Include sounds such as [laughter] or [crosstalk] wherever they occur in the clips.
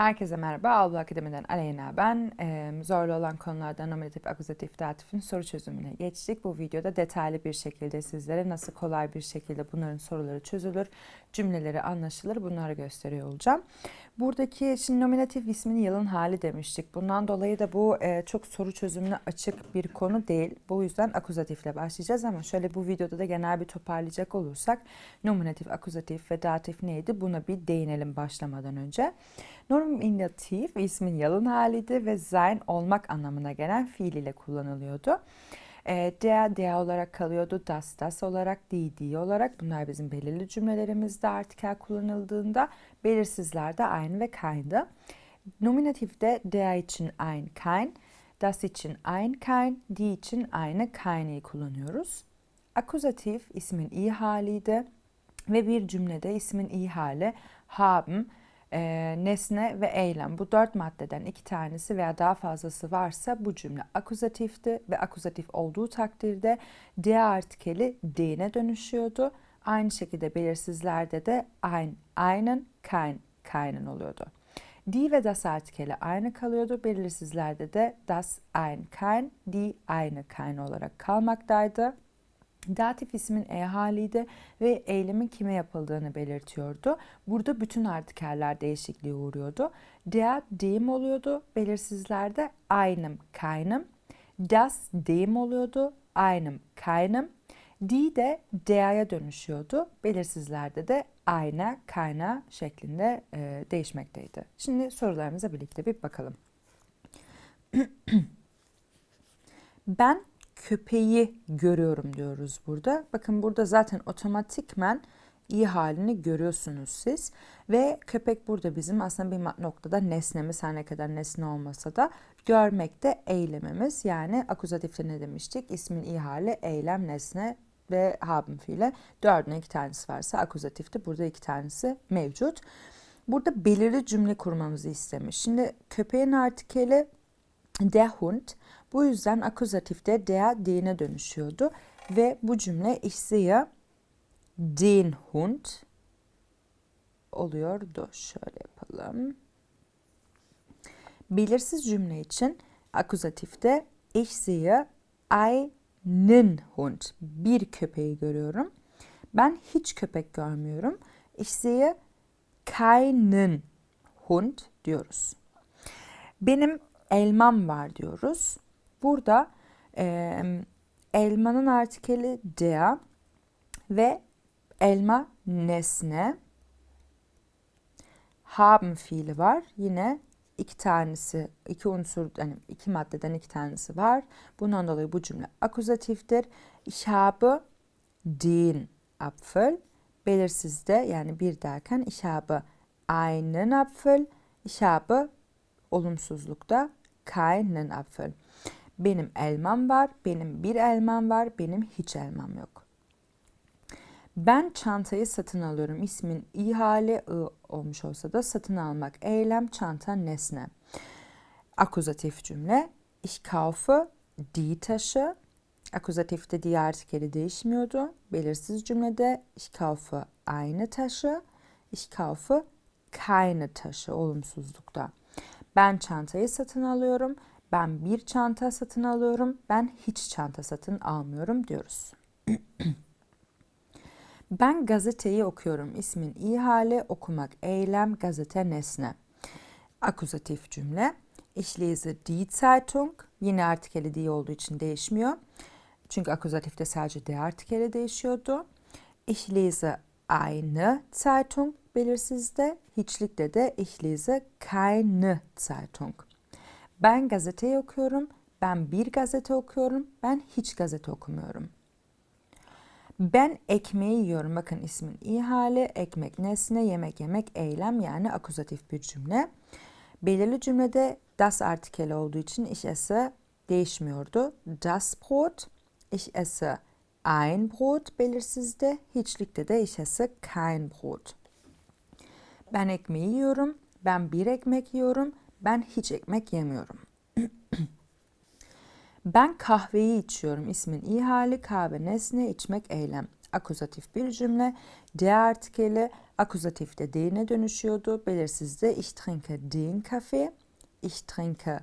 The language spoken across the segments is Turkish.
Herkese merhaba. Albu Akademi'den Aleyna ben. Ee, zorlu olan konulardan nominatif, akuzatif, datifin soru çözümüne geçtik. Bu videoda detaylı bir şekilde sizlere nasıl kolay bir şekilde bunların soruları çözülür, cümleleri anlaşılır bunları gösteriyor olacağım. Buradaki şimdi nominatif ismin yılın hali demiştik. Bundan dolayı da bu e, çok soru çözümüne açık bir konu değil. Bu yüzden akuzatifle başlayacağız ama şöyle bu videoda da genel bir toparlayacak olursak nominatif, akuzatif ve datif neydi? Buna bir değinelim başlamadan önce. Nominatif ismin yalın haliydi ve sein olmak anlamına gelen fiil ile kullanılıyordu. E, der, der olarak kalıyordu. Das, das olarak, die, die olarak. Bunlar bizim belirli cümlelerimizde artikel kullanıldığında belirsizlerde ein ve kein'dı. Nominatifte der için ein, kein, das için ein, kein, die için eine, keine'yi kullanıyoruz. Akuzatif ismin iyi haliydi ve bir cümlede ismin iyi hali haben, e, nesne ve eylem. Bu dört maddeden iki tanesi veya daha fazlası varsa bu cümle akuzatifti ve akuzatif olduğu takdirde D artikeli D'ne dönüşüyordu. Aynı şekilde belirsizlerde de ein, einen, kein, keinen oluyordu. Die ve das artikeli aynı kalıyordu. Belirsizlerde de das, ein, kein, die, eine, keine olarak kalmaktaydı. Datif ismin e haliydi ve eylemin kime yapıldığını belirtiyordu. Burada bütün artikeller değişikliğe uğruyordu. Der, dem oluyordu. Belirsizlerde einem, keinem. Das, dem oluyordu. Einem, keinem. Die de der'ye dönüşüyordu. Belirsizlerde de eine, keiner şeklinde e, değişmekteydi. Şimdi sorularımıza birlikte bir bakalım. [clears throat] ben köpeği görüyorum diyoruz burada. Bakın burada zaten otomatikmen iyi halini görüyorsunuz siz. Ve köpek burada bizim aslında bir noktada nesnemiz her ne kadar nesne olmasa da görmekte eylemimiz. Yani akuzatifte ne demiştik? İsmin iyi hali eylem, nesne ve haben fiile. Dördüne iki tanesi varsa akuzatifte burada iki tanesi mevcut. Burada belirli cümle kurmamızı istemiş. Şimdi köpeğin artikeli der Hund. Bu yüzden akuzatifte der den'e dönüşüyordu. Ve bu cümle ich sehe den Hund oluyordu. Şöyle yapalım. Belirsiz cümle için akuzatifte ich sehe einen Hund. Bir köpeği görüyorum. Ben hiç köpek görmüyorum. Ich sehe keinen Hund diyoruz. Benim elmam var diyoruz. Burada e, elmanın artikeli der ve elma nesne. Haben fiili var. Yine iki tanesi, iki unsur, yani iki maddeden iki tanesi var. Bundan dolayı bu cümle akuzatiftir. Ich habe den Apfel. Belirsizde yani bir derken ich habe einen Apfel. Ich habe olumsuzlukta keinen Apfel. Benim elmam var, benim bir elmam var, benim hiç elmam yok. Ben çantayı satın alıyorum. İsmin i hali ı olmuş olsa da satın almak eylem, çanta nesne. Akuzatif cümle. Ich kaufe die Tasche. Akuzatifte die artikeli değişmiyordu. Belirsiz cümlede ich kaufe eine Tasche. Ich kaufe keine Tasche olumsuzlukta. Ben çantayı satın alıyorum. Ben bir çanta satın alıyorum. Ben hiç çanta satın almıyorum diyoruz. [clears throat] ben gazeteyi okuyorum. İsmin iyi hali okumak eylem gazete nesne. Akuzatif cümle. Ich lese die Zeitung. Yine artikeli die olduğu için değişmiyor. Çünkü akuzatifte sadece die artikeli değişiyordu. Ich lese eine Zeitung belirsizde, hiçlikte de ich lese keine Zeitung. Ben gazeteyi okuyorum, ben bir gazete okuyorum, ben hiç gazete okumuyorum. Ben ekmeği yiyorum. Bakın ismin iyi hali, ekmek nesne, yemek yemek eylem yani akuzatif bir cümle. Belirli cümlede das artikeli olduğu için ich esse değişmiyordu. Das Brot, ich esse ein Brot belirsizde, hiçlikte de ich esse kein Brot. Ben ekmeği yiyorum, ben bir ekmek yiyorum, ben hiç ekmek yemiyorum. [clears throat] ben kahveyi içiyorum. İsmin iyi hali kahve nesne içmek eylem. Akuzatif bir cümle. D artikeli Akuzatifte dene dönüşüyordu. Belirsizde ich trinke den Kaffee. Ich trinke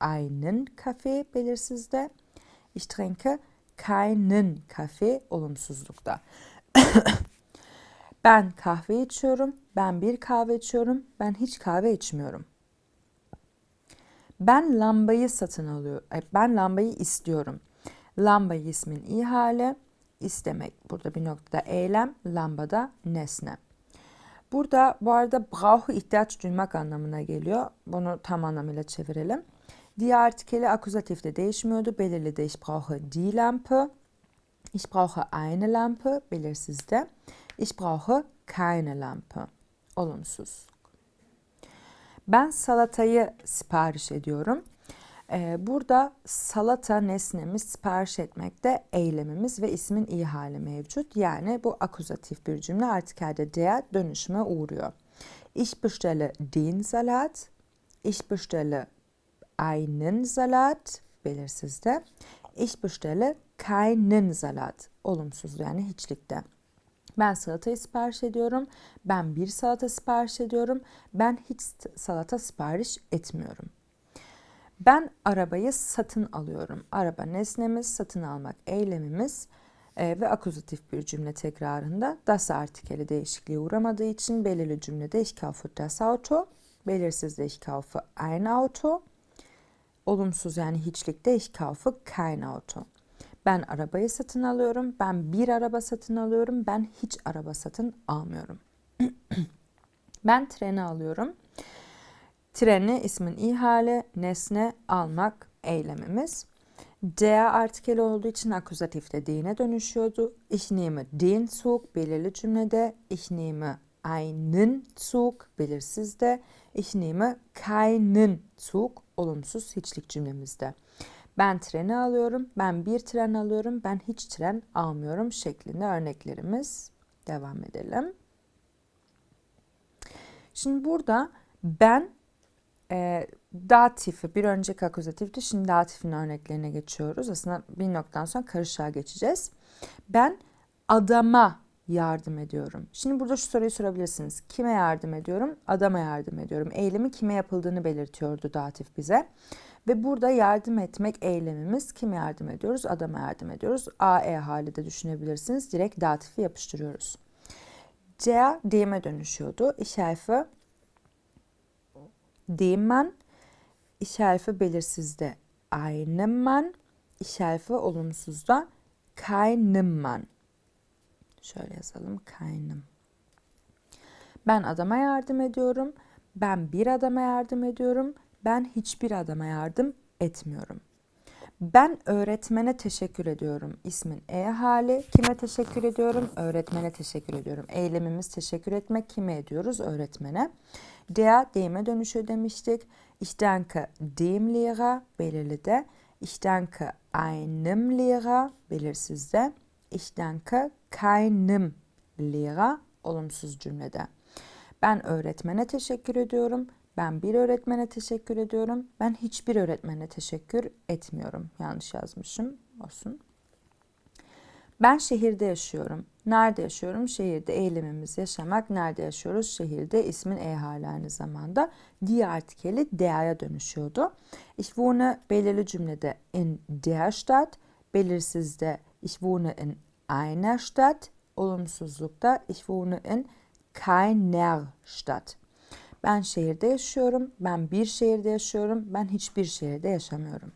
einen Kaffee belirsizde. Ich trinke keinen Kaffee olumsuzlukta. [clears throat] ben kahve içiyorum. Ben bir kahve içiyorum. Ben hiç kahve içmiyorum. Ben lambayı satın alıyorum. Ben lambayı istiyorum. Lamba ismin iyi hali. İstemek burada bir noktada eylem, lambada nesne. Burada bu arada brauche ihtiyaç duymak anlamına geliyor. Bunu tam anlamıyla çevirelim. Die artikeli akuzatifte değişmiyordu. Belirli de ich brauche die Lampe. Ich brauche eine Lampe belirsizde. Ich brauche keine Lampe. Olumsuz. Ben salatayı sipariş ediyorum. Ee, burada salata nesnemiz sipariş etmekte eylemimiz ve ismin iyi hali mevcut. Yani bu akuzatif bir cümle artikelde der dönüşüme uğruyor. Ich bestelle den Salat. Ich bestelle einen Salat belirsizde. Ich bestelle keinen Salat olumsuz yani hiçlikte. Ben salatayı sipariş ediyorum. Ben bir salata sipariş ediyorum. Ben hiç salata sipariş etmiyorum. Ben arabayı satın alıyorum. Araba nesnemiz, satın almak eylemimiz e, ve akuzatif bir cümle tekrarında das artikeli değişikliğe uğramadığı için belirli cümlede ich kaufe das Auto, belirsizde ich kaufe ein Auto, olumsuz yani hiçlikte ich kaufe kein Auto. Ben arabayı satın alıyorum. Ben bir araba satın alıyorum. Ben hiç araba satın almıyorum. [clears throat] ben treni alıyorum. Treni ismin iyi hali, nesne almak eylemimiz. Der artikeli olduğu için akuzatifte dine dönüşüyordu. Ich nehme den Zug belirli cümlede. Ich nehme einen Zug belirsizde. Ich nehme keinen Zug olumsuz hiçlik cümlemizde. Ben treni alıyorum, ben bir tren alıyorum, ben hiç tren almıyorum şeklinde örneklerimiz. Devam edelim. Şimdi burada ben e, datifi bir önceki akuzatifti. Şimdi datifin örneklerine geçiyoruz. Aslında bir noktadan sonra karışığa geçeceğiz. Ben adama yardım ediyorum. Şimdi burada şu soruyu sorabilirsiniz. Kime yardım ediyorum? Adama yardım ediyorum. Eylemi kime yapıldığını belirtiyordu datif bize. Ve burada yardım etmek eylemimiz kime yardım ediyoruz? Adama yardım ediyoruz. AE hali de düşünebilirsiniz. Direkt datifi yapıştırıyoruz. C dem'e dönüşüyordu. Ich helfe dem Mann. Ich helfe belirsizde Mann. Ich helfe olumsuzda keinem Mann. Şöyle yazalım keinem. Ben adama yardım ediyorum. Ben bir adama yardım ediyorum. Ben hiçbir adama yardım etmiyorum. Ben öğretmene teşekkür ediyorum. İsmin E hali. Kime teşekkür ediyorum? Öğretmene teşekkür ediyorum. Eylemimiz teşekkür etmek. Kime ediyoruz? Öğretmene. Der, deme dönüşü demiştik. Ich danke dem Lehrer, belirli de. Ich danke einem Lehrer, belirsizde. Ich danke keinem Lehrer, olumsuz cümlede. Ben öğretmene teşekkür ediyorum. Ben bir öğretmene teşekkür ediyorum. Ben hiçbir öğretmene teşekkür etmiyorum. Yanlış yazmışım. Olsun. Ben şehirde yaşıyorum. Nerede yaşıyorum? Şehirde eylemimiz yaşamak. Nerede yaşıyoruz? Şehirde ismin e hali aynı zamanda. Die artikeli der'e dönüşüyordu. Ich wohne belirli cümlede in der Stadt. Belirsizde ich wohne in einer Stadt. Olumsuzlukta ich wohne in keiner Stadt. Ben şehirde yaşıyorum. Ben bir şehirde yaşıyorum. Ben hiçbir şehirde yaşamıyorum.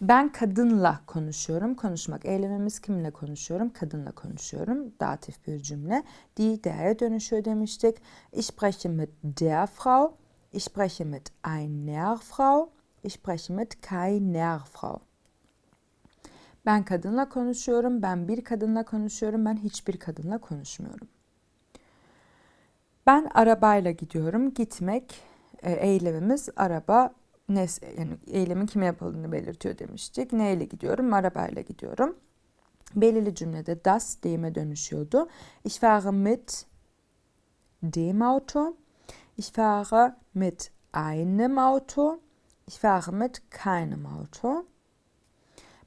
Ben kadınla konuşuyorum. Konuşmak eylemimiz kiminle konuşuyorum? Kadınla konuşuyorum. Datif bir cümle. Die der'e dönüşüyor demiştik. Ich spreche mit der Frau. Ich spreche mit einer Frau. Ich spreche mit keiner Frau. Ben kadınla konuşuyorum. Ben bir kadınla konuşuyorum. Ben hiçbir kadınla konuşmuyorum. Ben arabayla gidiyorum. Gitmek e, eylemimiz araba nes yani eylemin kime yapıldığını belirtiyor demiştik. Neyle gidiyorum? Arabayla gidiyorum. Belirli cümlede das deyime dönüşüyordu. Ich fahre mit dem Auto. Ich fahre mit einem Auto. Ich fahre mit keinem Auto.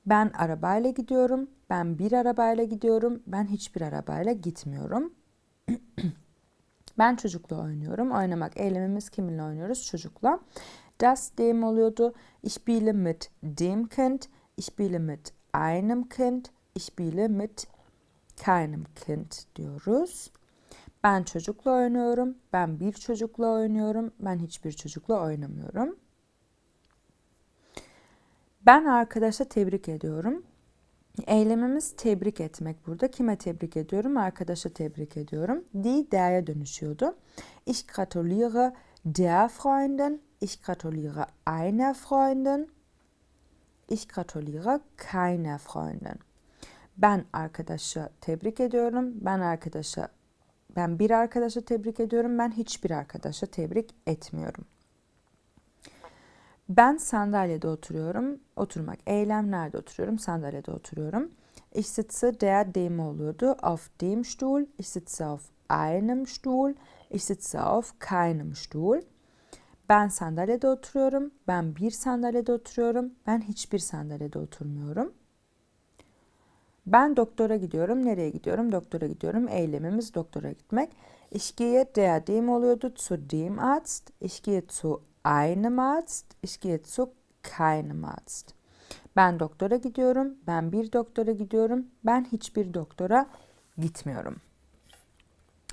Ben arabayla gidiyorum. Ben bir arabayla gidiyorum. Ben hiçbir arabayla gitmiyorum. [clears throat] Ben çocukla oynuyorum. Oynamak eylemimiz kiminle oynuyoruz? Çocukla. Das dem oluyordu. Ich spiele mit dem Kind. Ich spiele mit einem Kind. Ich spiele mit keinem Kind diyoruz. Ben çocukla oynuyorum. Ben bir çocukla oynuyorum. Ben hiçbir çocukla oynamıyorum. Ben arkadaşa tebrik ediyorum. Eylemimiz tebrik etmek burada. Kime tebrik ediyorum? Arkadaşa tebrik ediyorum. Die der'e dönüşüyordu. Ich gratuliere der Freundin. Ich gratuliere einer Freundin. Ich gratuliere keiner Freundin. Ben arkadaşa tebrik ediyorum. Ben arkadaşa ben bir arkadaşa tebrik ediyorum. Ben hiçbir arkadaşa tebrik etmiyorum. Ben sandalyede oturuyorum. Oturmak eylem nerede oturuyorum? Sandalyede oturuyorum. Ich sitze der dem oluyordu. Auf dem Stuhl. Ich sitze auf einem Stuhl. Ich sitze auf keinem Stuhl. Ben sandalyede oturuyorum. Ben bir sandalyede oturuyorum. Ben hiçbir sandalyede oturmuyorum. Ben doktora gidiyorum. Nereye gidiyorum? Doktora gidiyorum. Eylemimiz doktora gitmek. Ich gehe der dem oluyordu. Zu dem Arzt. Ich gehe zu einem Arzt. Ich gehe zu keinem Arzt. Ben doktora gidiyorum. Ben bir doktora gidiyorum. Ben hiçbir doktora gitmiyorum.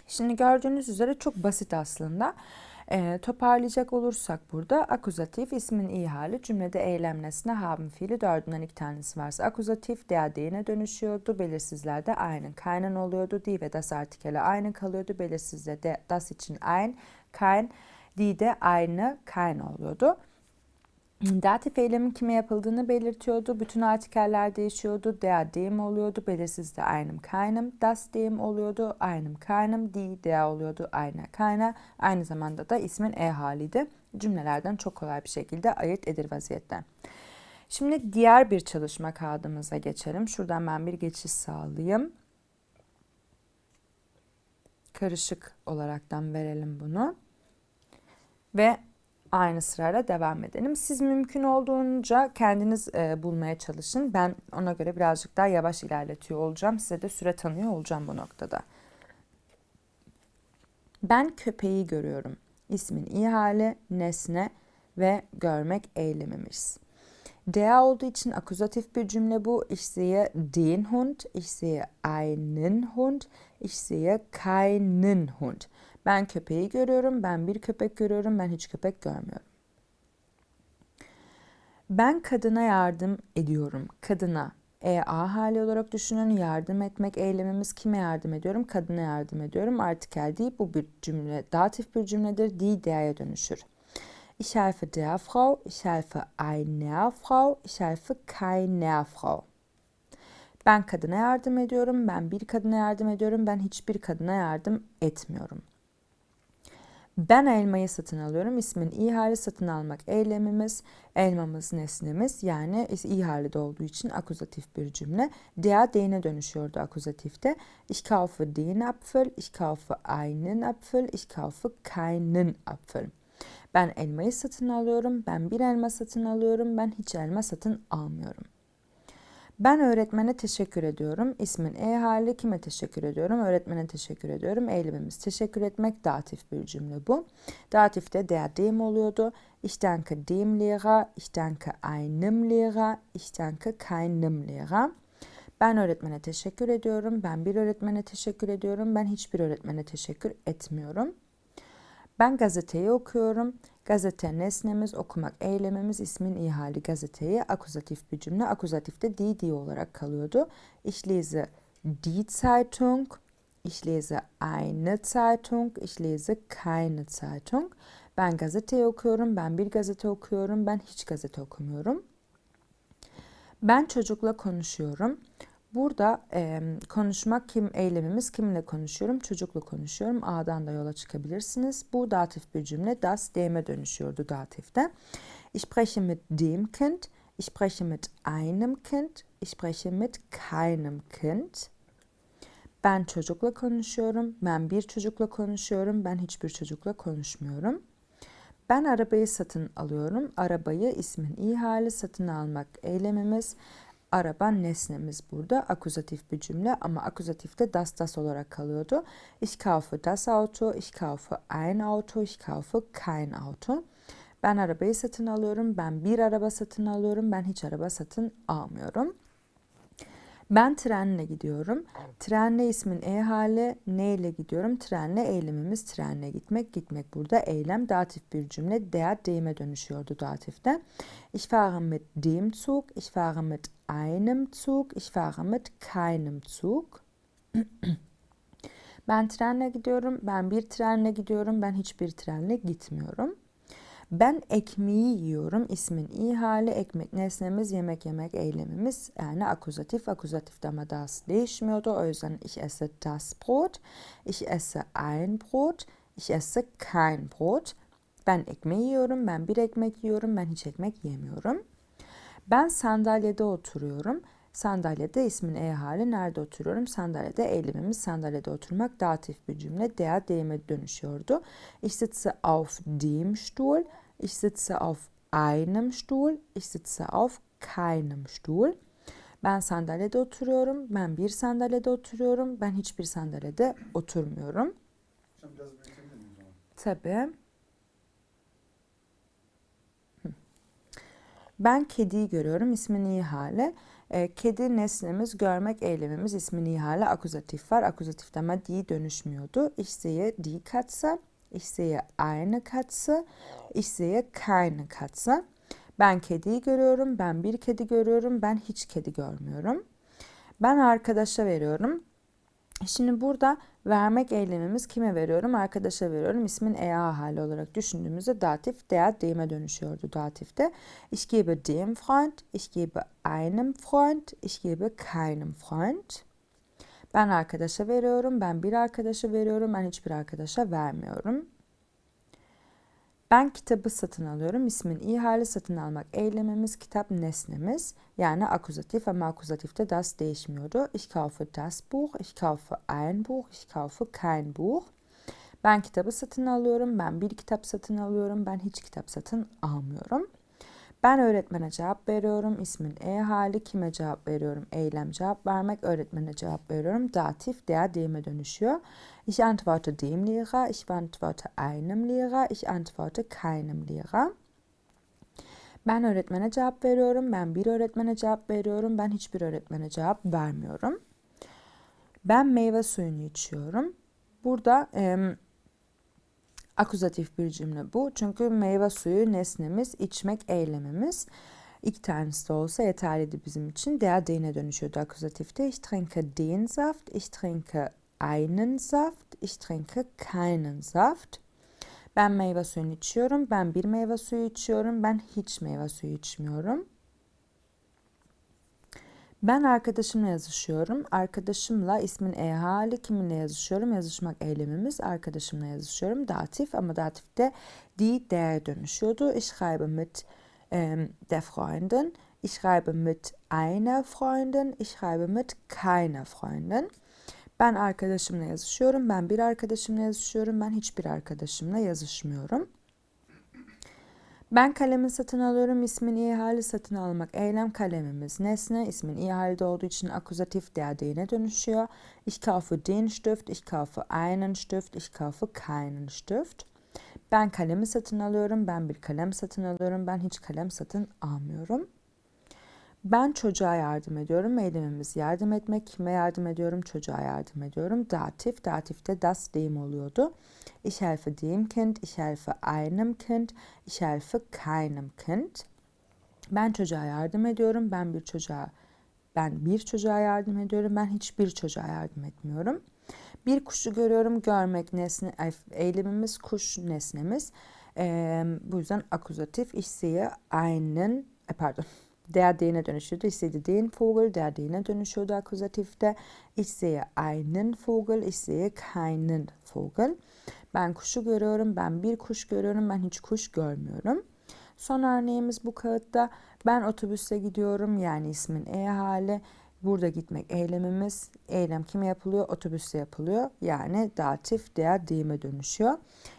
Şimdi gördüğünüz üzere çok basit aslında. E, toparlayacak olursak burada akuzatif ismin iyi hali cümlede eylem nesne haben fiili dördünden iki tanesi varsa akuzatif der dine dönüşüyordu. Belirsizlerde aynı kaynan oluyordu. Die ve das artikeli aynı kalıyordu. Belirsizde de das için ein, kein, die de aynı kein oluyordu. Datif eylemin kime yapıldığını belirtiyordu. Bütün artikeller değişiyordu. Der dem oluyordu. Belirsiz de einem keinem. Das dem oluyordu. Einem keinem. Die der oluyordu. Eine keine. Aynı zamanda da ismin e haliydi. Cümlelerden çok kolay bir şekilde ayırt edir vaziyetten. Şimdi diğer bir çalışma kağıdımıza geçelim. Şuradan ben bir geçiş sağlayayım. Karışık olaraktan verelim bunu. Ve aynı sırayla devam edelim. Siz mümkün olduğunca kendiniz e, bulmaya çalışın. Ben ona göre birazcık daha yavaş ilerletiyor olacağım. Size de süre tanıyor olacağım bu noktada. Ben köpeği görüyorum. İsmin iyi hali, nesne ve görmek eylemimiz. Der olduğu için akuzatif bir cümle bu. Ich sehe den Hund, ich sehe einen Hund, ich sehe keinen Hund. Ben köpeği görüyorum, ben bir köpek görüyorum, ben hiç köpek görmüyorum. Ben kadına yardım ediyorum. Kadına EA hali olarak düşünün. Yardım etmek eylemimiz kime yardım ediyorum? Kadına yardım ediyorum. Artikel değil bu bir cümle. Datif bir cümledir. Die der'ye dönüşür. Ich helfe der Frau, ich helfe einer Frau, ich helfe keiner Frau. Ben kadına yardım ediyorum, ben bir kadına yardım ediyorum, ben hiçbir kadına yardım etmiyorum. Ben elmayı satın alıyorum. İsmin iyi hali satın almak eylemimiz, elmamız nesnemiz yani iyi halde olduğu için akuzatif bir cümle. Der dene dönüşüyordu akuzatifte. Ich kaufe den Apfel, ich kaufe einen Apfel, ich kaufe keinen Apfel. Ben elmayı satın alıyorum, ben bir elma satın alıyorum, ben hiç elma satın almıyorum. Ben öğretmene teşekkür ediyorum. İsmin e hali kime teşekkür ediyorum? Öğretmene teşekkür ediyorum. Eylemimiz teşekkür etmek datif bir cümle bu. Datifte der dem oluyordu. Ich danke dem Lehrer, ich danke einem Lehrer, ich danke keinem Lehrer. Ben öğretmene teşekkür ediyorum. Ben bir öğretmene teşekkür ediyorum. Ben hiçbir öğretmene teşekkür etmiyorum. Ben gazeteyi okuyorum. Gazete nesnemiz, okumak eylemimiz, ismin iyi hali gazeteyi, akuzatif bir cümle. Akuzatifte die, die olarak kalıyordu. Ich lese die Zeitung, ich lese eine Zeitung, ich lese keine Zeitung. Ben gazeteyi okuyorum, ben bir gazete okuyorum, ben hiç gazete okumuyorum. Ben çocukla konuşuyorum. Burada e, konuşmak kim eylemimiz kiminle konuşuyorum? Çocukla konuşuyorum. A'dan da yola çıkabilirsiniz. Bu datif bir cümle. Das dem'e dönüşüyordu datifte. Ich spreche mit dem Kind. Ich spreche mit einem Kind. Ich spreche mit keinem Kind. Ben çocukla konuşuyorum. Ben bir çocukla konuşuyorum. Ben hiçbir çocukla konuşmuyorum. Ben arabayı satın alıyorum. Arabayı ismin iyi hali satın almak eylemimiz. Araba nesnemiz burada. Akuzatif bir cümle ama akuzatifte das das olarak kalıyordu. Ich kaufe das Auto, ich kaufe ein Auto, ich kaufe kein Auto. Ben arabayı satın alıyorum, ben bir araba satın alıyorum, ben hiç araba satın almıyorum. Ben trenle gidiyorum. Trenle ismin e hali ne ile gidiyorum? Trenle eylemimiz trenle gitmek. Gitmek burada eylem datif bir cümle. Der dem'e dönüşüyordu datifte. Ich fahre mit dem Zug. Ich fahre mit einem Zug. Ich fahre mit keinem Zug. [clears throat] ben trenle gidiyorum. Ben bir trenle gidiyorum. Ben hiçbir trenle gitmiyorum. Ben ekmeği yiyorum. İsmin i hali ekmek nesnemiz, yemek yemek eylemimiz. Yani akuzatif. Akuzatifte ama das değişmiyordu. O yüzden ich esse das Brot. Ich esse ein Brot. Ich esse kein Brot. Ben ekmeği yiyorum. Ben bir ekmek yiyorum. Ben hiç ekmek yemiyorum. Ben sandalyede oturuyorum. Sandalyede ismin e hali nerede oturuyorum? Sandalyede eylemimiz sandalyede oturmak datif bir cümle. Der deyime dönüşüyordu. Ich sitze auf dem Stuhl. Ich sitze auf einem Stuhl. Ich sitze auf keinem Stuhl. Ben sandalyede oturuyorum. Ben bir sandalyede oturuyorum. Ben hiçbir sandalyede oturmuyorum. Tabii. Ben kediyi görüyorum. İsmin iyi. E, kedi nesnemiz, görmek eylemimiz, ismin iyi hali akuzatif var. Akuzatifte ama die dönüşmüyordu. Ich sehe die Katze. Ich sehe eine Katze. Ich sehe keine Katze. Ben kediyi görüyorum. Ben bir kedi görüyorum. Ben hiç kedi görmüyorum. Ben arkadaşa veriyorum. Şimdi burada vermek eylemimiz kime veriyorum? Arkadaşa veriyorum. İsmin ea hali olarak düşündüğümüzde datif der dem'e dönüşüyordu datifte. Ich gebe dem Freund, ich gebe einem Freund, ich gebe keinem Freund. Ben arkadaşa veriyorum, ben bir arkadaşa veriyorum, ben hiçbir arkadaşa vermiyorum. Ben kitabı satın alıyorum. İsmin iyi hali satın almak eylemimiz, kitap nesnemiz. Yani akuzatif ama akuzatifte das değişmiyordu. Ich kaufe das Buch, ich kaufe ein Buch, ich kaufe kein Buch. Ben kitabı satın alıyorum, ben bir kitap satın alıyorum, ben hiç kitap satın almıyorum. Ben öğretmene cevap veriyorum. İsmin e hali kime cevap veriyorum? Eylem cevap vermek. Öğretmene cevap veriyorum. Datif der dem'e dönüşüyor. Ich antworte dem Lehrer. Ich antworte einem Lehrer. Ich antworte keinem Lehrer. Ben öğretmene cevap veriyorum. Ben bir öğretmene cevap veriyorum. Ben hiçbir öğretmene cevap vermiyorum. Ben meyve suyunu içiyorum. Burada em, akuzatif bir cümle bu. Çünkü meyve suyu nesnemiz, içmek eylemimiz. İki tanesi de olsa yeterliydi bizim için. Der dene dönüşüyordu akuzatifte. Ich trinke den Saft, ich trinke einen Saft, ich trinke keinen Saft. Ben meyve suyunu içiyorum, ben bir meyve suyu içiyorum, ben hiç meyve suyu içmiyorum. Ben arkadaşımla yazışıyorum. Arkadaşımla ismin e hali kiminle yazışıyorum? Yazışmak eylemimiz. Arkadaşımla yazışıyorum. Datif ama datifte die der dönüşüyordu. Ich schreibe mit ähm, der Freundin. Ich schreibe mit einer Freundin. Ich schreibe mit keiner Freundin. Ben arkadaşımla yazışıyorum. Ben bir arkadaşımla yazışıyorum. Ben hiçbir arkadaşımla yazışmıyorum. Ben kalemi satın alıyorum. İsmin iyi hali satın almak. Eylem kalemimiz nesne. İsmin iyi halde olduğu için akuzatif der dönüşüyor. Ich kaufe den Stift. Ich kaufe einen Stift. Ich kaufe keinen Stift. Ben kalemi satın alıyorum. Ben bir kalem satın alıyorum. Ben hiç kalem satın almıyorum. Ben çocuğa yardım ediyorum. Eylemimiz yardım etmek. Kime yardım ediyorum? Çocuğa yardım ediyorum. Datif. Datifte das dem oluyordu. Ich helfe dem Kind. Ich helfe einem Kind. Ich helfe keinem Kind. Ben çocuğa yardım ediyorum. Ben bir çocuğa ben bir çocuğa yardım ediyorum. Ben hiçbir çocuğa yardım etmiyorum. Bir kuşu görüyorum. Görmek nesne eylemimiz kuş nesnemiz. Ee, bu yüzden akuzatif. Ich sehe einen e, pardon der dene dönüşüyordu. Ich sehe den Vogel, der dene dönüşüyordu akuzatifte. Ich sehe einen Vogel, ich sehe keinen Vogel. Ben kuşu görüyorum, ben bir kuş görüyorum, ben hiç kuş görmüyorum. Son örneğimiz bu kağıtta. Ben otobüste gidiyorum yani ismin e hali. Burada gitmek eylemimiz. Eylem kime yapılıyor? Otobüste yapılıyor. Yani datif der dem'e dönüşüyor.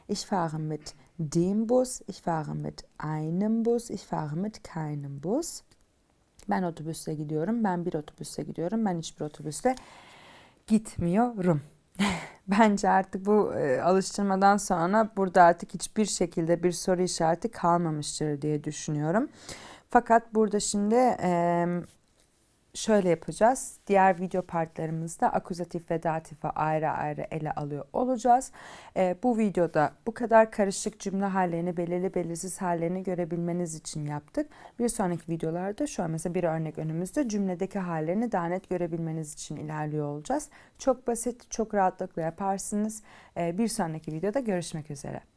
Ich fahre mit dem Bus, ich fahre mit einem Bus, ich fahre mit keinem Bus. Ben otobüste gidiyorum. Ben bir otobüste gidiyorum. Ben hiçbir otobüste gitmiyorum. [laughs] Bence artık bu e, alıştırmadan sonra burada artık hiçbir şekilde bir soru işareti kalmamıştır diye düşünüyorum. Fakat burada şimdi e, şöyle yapacağız. Diğer video partlarımızda akuzatif ve datifi ayrı ayrı ele alıyor olacağız. E, bu videoda bu kadar karışık cümle hallerini, belirli belirsiz hallerini görebilmeniz için yaptık. Bir sonraki videolarda şu an mesela bir örnek önümüzde cümledeki hallerini daha net görebilmeniz için ilerliyor olacağız. Çok basit, çok rahatlıkla yaparsınız. E, bir sonraki videoda görüşmek üzere.